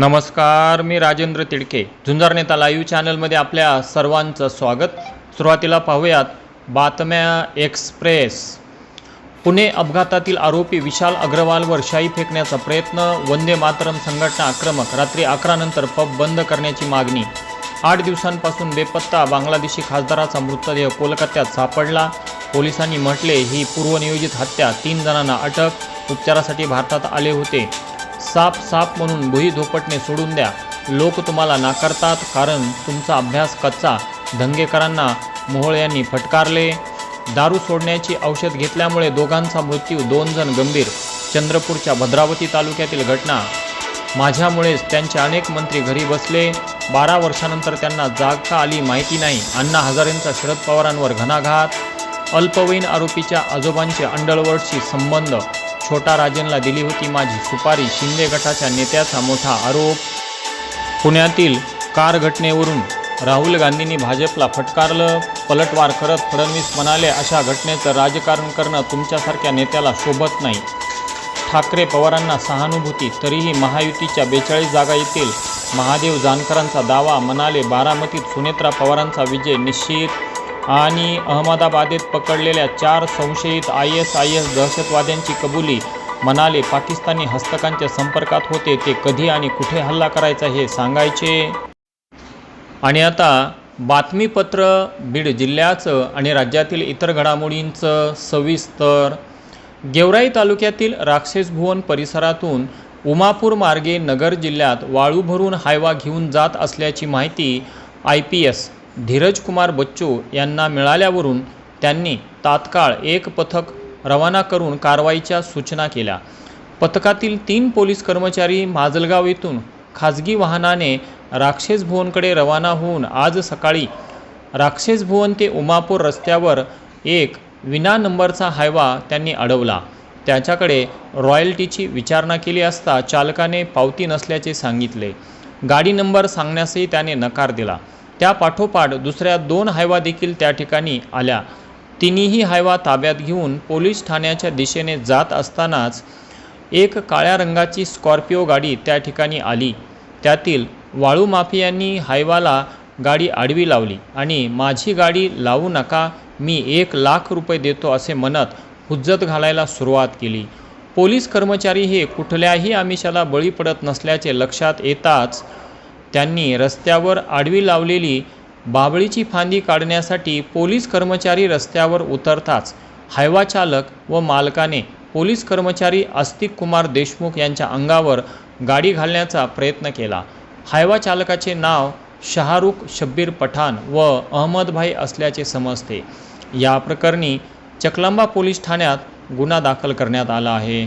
नमस्कार मी राजेंद्र तिडके. झुंजार नेता लाईव्ह चॅनलमध्ये आपल्या सर्वांचं स्वागत. सुरुवातीला पाहूयात बातम्या एक्सप्रेस. पुणे अपघातातील आरोपी विशाल अग्रवालवर शाई फेकण्याचा प्रयत्न वंदे मातरम संघटना आक्रमक रात्री अकरानंतर पब बंद करण्याची मागणी. आठ दिवसांपासून बेपत्ता बांगलादेशी खासदाराचा मृतदेह कोलकात्यात सापडला. पोलिसांनी म्हटले ही पूर्वनियोजित हत्या तीन जणांना अटक उपचारासाठी भारतात आले होते. साप साप म्हणून भुई धोपटणे सोडून द्या. लोक तुम्हाला नाकारतात कारण तुमचा अभ्यास कच्चा. दंगेकरांना मोहोळ यांनी फटकारले. दारू सोडण्याची औषध घेतल्यामुळे दोघांचा मृत्यू दोन जण गंभीर. चंद्रपूरच्या भद्रावती तालुक्यातील घटना. माझ्यामुळेच त्यांचे अनेक मंत्री घरी बसले. बारा वर्षानंतर त्यांना जाग का आली माहिती नाही. अण्णा हजारेंचा शरद पवारांवर घणाघात. अल्पवयीन आरोपीच्या आजोबांचे अंडळवटशी संबंध. छोटा राजनला दिली होती माझी सुपारी. शिंदे गटाच्या नेत्याचा मोठा आरोप. पुण्यातील कार घटनेवरून राहुल गांधींनी भाजपला फटकारलं. पलटवार करत फडणवीस म्हणाले अशा घटनेचं राजकारण करणं तुमच्यासारख्या नेत्याला शोभत नाही. ठाकरे पवारांना सहानुभूती तरीही महायुतीच्या बेचाळीस जागा येतील. महादेव जानकरांचा दावा म्हणाले बारामतीत सुनेत्रा पवारांचा विजय निश्चित. आणि अहमदाबादेत पकडलेल्या चार संशयित आय एस आय एस दहशतवाद्यांची कबुली. म्हणाले पाकिस्तानी हस्तकांच्या संपर्कात होते ते कधी आणि कुठे हल्ला करायचा हे सांगायचे? आणि आता बातमीपत्र बीड जिल्ह्याचं आणि राज्यातील इतर घडामोडींचं सविस्तर. गेवराई तालुक्यातील राक्षसभुवन परिसरातून उमापूर मार्गे नगर जिल्ह्यात वाळू भरून हायवा घेऊन जात असल्याची माहिती I P S Dheeraj Kumar Bachchu यांना मिळाल्यावरून त्यांनी तात्काळ एक पथक रवाना करून कारवाईच्या सूचना केल्या. पथकातील तीन पोलीस कर्मचारी माजलगाव येथून खाजगी वाहनाने राक्षस भुवनकडे रवाना होऊन आज सकाळी राक्षस भुवन ते उमापूर रस्त्यावर एक विना नंबरचा हायवा त्यांनी अडवला. त्याच्याकडे रॉयल्टीची विचारणा केली असता चालकाने पावती नसल्याचे सांगितले. गाडी नंबर सांगण्यासही त्याने नकार दिला. त्या पाठोपाठ दुसऱ्या दोन हायवा देखील त्या ठिकाणी आल्या. तिन्ही हायवा ताब्यात घेऊन पोलीस ठाण्याच्या दिशेने जात असतानाच एक काळ्या रंगाची स्कॉर्पिओ गाडी त्या ठिकाणी आली. त्यातील वाळू माफियांनी हायवाला गाडी आडवी लावली आणि माझी गाडी लावू नका मी एक लाख रुपये देतो असे म्हणत हुज्जत घालायला सुरुवात केली. पोलीस कर्मचारी हे कुठल्याही आमिषाला बळी पडत नसल्याचे लक्षात येताच त्यांनी रस्त्यावर आडवी लावलेली बाबळीची फांदी काढण्यासाठी पोलीस कर्मचारी रस्त्यावर उतरताच हायवा चालक व मालकाने पोलीस कर्मचारी आस्तिक कुमार देशमुख यांच्या अंगावर गाडी घालण्याचा प्रयत्न केला. हायवा चालकाचे नाव शहारुख शब्बीर पठाण व अहमदभाई असल्याचे समजते. या प्रकरणी चकलांबा पोलीस ठाण्यात गुन्हा दाखल करण्यात आला आहे.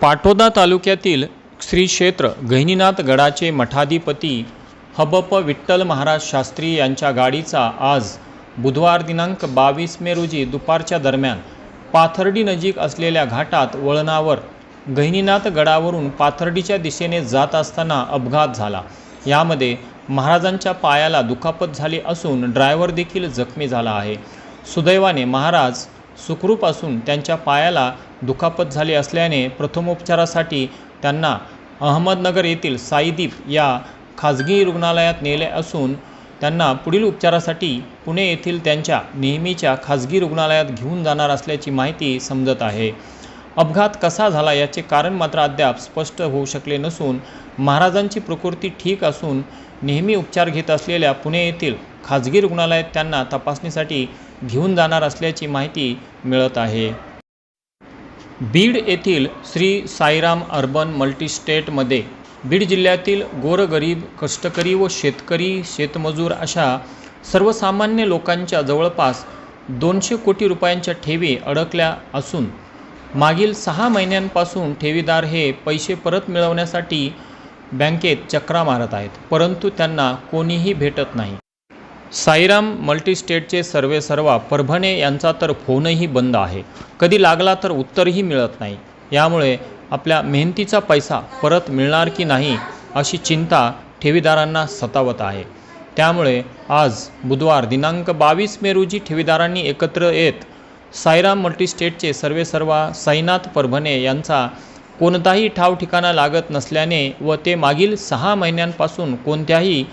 पाटोदा तालुक्यातील श्री क्षेत्र गहिनीनाथ गडाचे मठाधिपती हबप विठ्ठल महाराज शास्त्री यांच्या गाडीचा आज बुधवार दिनांक बावीस मे रोजी दुपारच्या दरम्यान पाथर्डी नजीक असलेल्या घाटात वळणावर गहिनीनाथ गडावरून पाथर्डीच्या दिशेने जात असताना अपघात झाला. यामध्ये महाराजांच्या पायाला दुखापत झाली असून ड्रायव्हर देखील जखमी झाला आहे. सुदैवाने महाराज सुखरूप असून त्यांच्या पायाला दुखापत झाली असल्याने प्रथमोपचारासाठी त्यांना अहमदनगर येथील साईदीप या खाजगी रुग्णालयात नेले असून त्यांना पुढील उपचारासाठी पुणे येथील त्यांच्या नेहमीच्या खाजगी रुग्णालयात घेऊन जाणार असल्याची माहिती समजत आहे. अपघात कसा झाला याचे कारण मात्र अद्याप स्पष्ट होऊ शकले नसून महाराजांची प्रकृती ठीक असून नेहमी उपचार घेत असलेल्या पुणे येथील खाजगी रुग्णालयात त्यांना तपासणीसाठी घेऊन जाणार असल्याची माहिती मिळत आहे. बीड येथील श्री साईराम अर्बन मल्टीस्टेटमध्ये बीड जिल्ह्यातील गोरगरीब कष्टकरी व शेतकरी शेतमजूर अशा सर्वसामान्य लोकांच्या जवळपास दोनशे कोटी रुपयांच्या ठेवी अडकल्या असून मागील सहा महिन्यांपासून ठेवीदार हे पैसे परत मिळवण्यासाठी बँकेत चक्रा मारत आहेत परंतु त्यांना कोणीही भेटत नाही. साईराम मल्टीस्टेटचे सर्वे सर्वा परभणे यांचा तर फोनही बंद आहे. कधी लागला तर उत्तरही मिळत नाही. यामुळे आपल्या मेहनतीचा पैसा परत मिळणार की नाही अशी चिंता ठेवीदारांना सतावत आहे. त्यामुळे आज बुधवार दिनांक बावीस मे रोजी ठेवीदारांनी एकत्र येत साईराम मल्टीस्टेटचे सर्वे सर्वा साईनाथ परभणे यांचा कोणताही ठाव ठिकाणा लागत नसल्याने व ते मागील सहा महिन्यांपासून कोणत्याही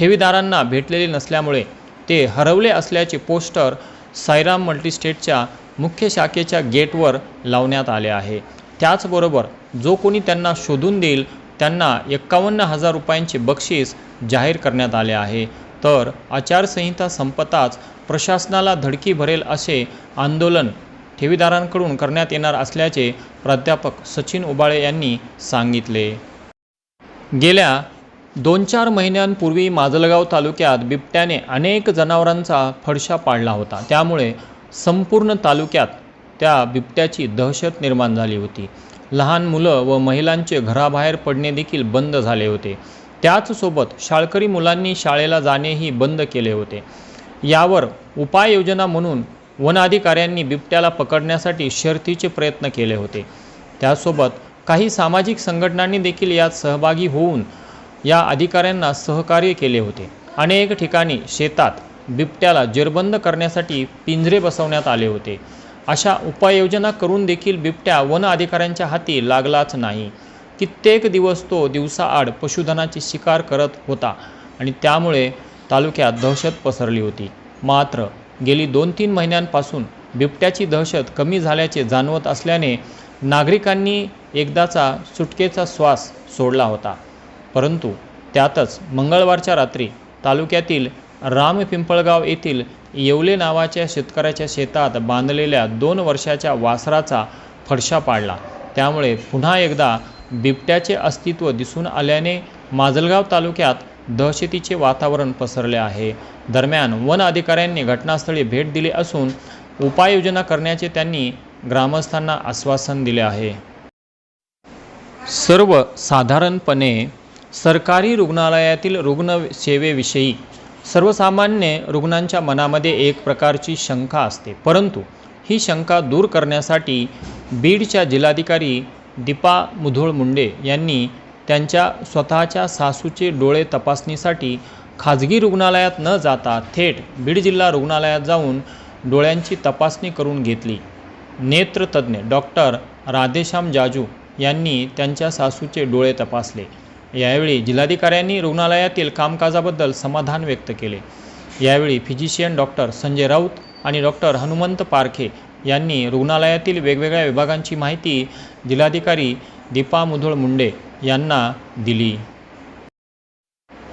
ठेवीदारांना भेटलेले नसल्यामुळे ते हरवले असल्याचे पोस्टर सायराम मल्टीस्टेटच्या मुख्य शाखेच्या गेटवर लावण्यात आले आहे. त्याचबरोबर जो कोणी त्यांना शोधून देईल त्यांना एक्कावन्न हजार रुपयांचे बक्षीस जाहीर करण्यात आले आहे. तर आचारसंहिता संपताच प्रशासनाला धडकी भरेल असे आंदोलन ठेवीदारांकडून करण्यात येणार असल्याचे प्राध्यापक सचिन उबाळे यांनी सांगितले. गेल्या दोन चार महिन्यांपूर्वी माजलगाव तालुक्यात बिबट्याने अनेक जनावरांचा फडशा पाडला होता. त्यामुळे संपूर्ण तालुक्यात त्या बिबट्याची दहशत निर्माण झाली होती. लहान मुलं व महिलांचे घराबाहेर पडणे देखील बंद झाले होते. त्याचसोबत शाळकरी मुलांनी शाळेला जाणेही बंद केले होते. यावर उपाययोजना म्हणून वन अधिकाऱ्यांनी बिबट्याला पकडण्यासाठी शर्थीचे प्रयत्न केले होते. त्यासोबत काही सामाजिक संघटनांनी देखील यात सहभागी होऊन या अधिकाऱ्यांना सहकार्य केले होते. अनेक ठिकाणी शेतात बिबट्याला जेरबंद करण्यासाठी पिंजरे बसवण्यात आले होते. अशा उपाययोजना करून देखील बिबट्या वन अधिकाऱ्यांच्या हाती लागलाच नाही. कित्येक दिवस तो दिवसाआड पशुधनाची शिकार करत होता आणि त्यामुळे तालुक्यात दहशत पसरली होती. मात्र गेली दोन तीन महिन्यांपासून बिबट्याची दहशत कमी झाल्याचे जाणवत असल्याने नागरिकांनी एकदाचा सुटकेचा श्वास सोडला होता. परंतु त्यातच मंगळवारच्या रात्री तालुक्यातील राम पिंपळगाव येथील येवले नावाच्या शेतकऱ्याच्या शेतात बांधलेल्या दोन वर्षाच्या वासराचा फडशा पाडला. त्यामुळे पुन्हा एकदा बिबट्याचे अस्तित्व दिसून आल्याने माजलगाव तालुक्यात दहशतीचे वातावरण पसरले आहे. दरम्यान वन अधिकाऱ्यांनी घटनास्थळी भेट दिली असून उपाययोजना करण्याचे त्यांनी ग्रामस्थांना आश्वासन दिले आहे. सर्वसाधारणपणे सरकारी रुग्णालयातील रुग्णसेवेविषयी सर्वसामान्य रुग्णांच्या मनामध्ये एक प्रकारची शंका असते. परंतु ही शंका दूर करण्यासाठी बीडच्या जिल्हाधिकारी दीपा मुधोळ मुंडे यांनी त्यांच्या स्वतःच्या सासूचे डोळे तपासणीसाठी खाजगी रुग्णालयात न जाता थेट बीड जिल्हा रुग्णालयात जाऊन डोळ्यांची तपासणी करून घेतली. नेत्रतज्ज्ञ डॉक्टर राधेश्याम जाजू यांनी त्यांच्या सासूचे डोळे तपासले. यावेळी जिल्हाधिकाऱ्यांनी रुग्णालयातील कामकाजाबद्दल समाधान व्यक्त केले. यावेळी फिजिशियन डॉक्टर संजय राऊत आणि डॉक्टर हनुमंत पारखे यांनी रुग्णालयातील वेगवेगळ्या विभागांची माहिती जिल्हाधिकारी दीपा मुधोळ मुंडे यांना दिली.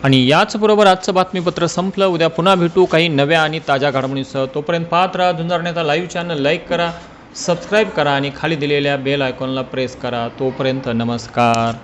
आणि याचबरोबर आजचं बातमीपत्र संपलं. उद्या पुन्हा भेटू काही नव्या आणि ताज्या घडामोडीसह. तोपर्यंत पाहत राहा झुंजारण्याचा लाईव्ह चॅनल लाईक करा सबस्क्राईब करा आणि खाली दिलेल्या बेल आयकॉनला प्रेस करा. तोपर्यंत नमस्कार.